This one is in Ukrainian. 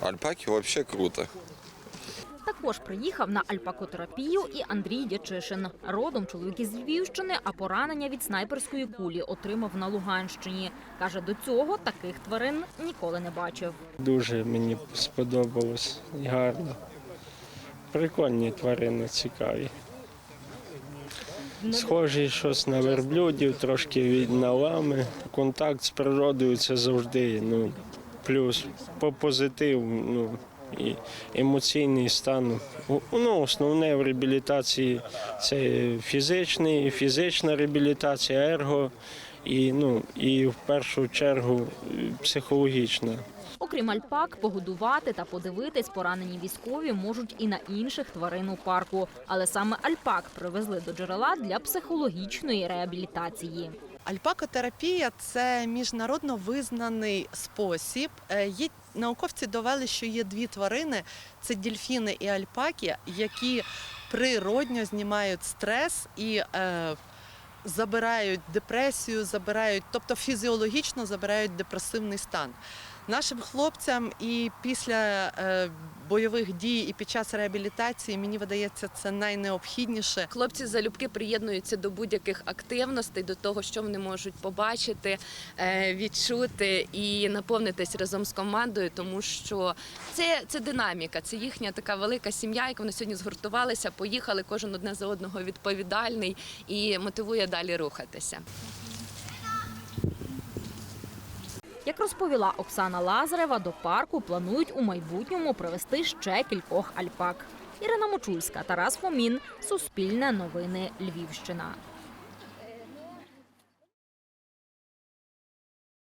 Альпаки вообще круто. Також приїхав на альпакотерапію і Андрій Дячишин. Родом чоловік із Львівщини, а поранення від снайперської кулі отримав на Луганщині. Каже, до цього таких тварин ніколи не бачив. Дуже мені сподобалось і гарно. Прикольні тварини, цікаві. Схожі щось на верблюдів, трошки від на лами. Контакт з природою це завжди ну, плюс по позитив, ну, і емоційний стан. Ну, основне в реабілітації це фізичний, фізична реабілітація, ерго і, ну, і в першу чергу психологічна. Окрім альпак, погодувати та подивитись поранені військові можуть і на інших тварин у парку. Але саме альпак привезли до джерела для психологічної реабілітації. Альпакотерапія це міжнародно визнаний спосіб. Е, Є науковці довели, що є дві тварини: це дільфіни і альпаки, які природньо знімають стрес і е, забирають депресію, забирають, тобто фізіологічно забирають депресивний стан. Нашим хлопцям і після е, бойових дій, і під час реабілітації мені видається це найнеобхідніше. Хлопці залюбки приєднуються до будь-яких активностей, до того, що вони можуть побачити, е, відчути і наповнитись разом з командою, тому що це, це динаміка, це їхня така велика сім'я, як вони сьогодні згуртувалися, поїхали, кожен одне за одного відповідальний і мотивує далі рухатися. Як розповіла Оксана Лазарева, до парку планують у майбутньому привезти ще кількох альпак. Ірина Мочульська, Тарас Фомін, Суспільне новини Львівщина.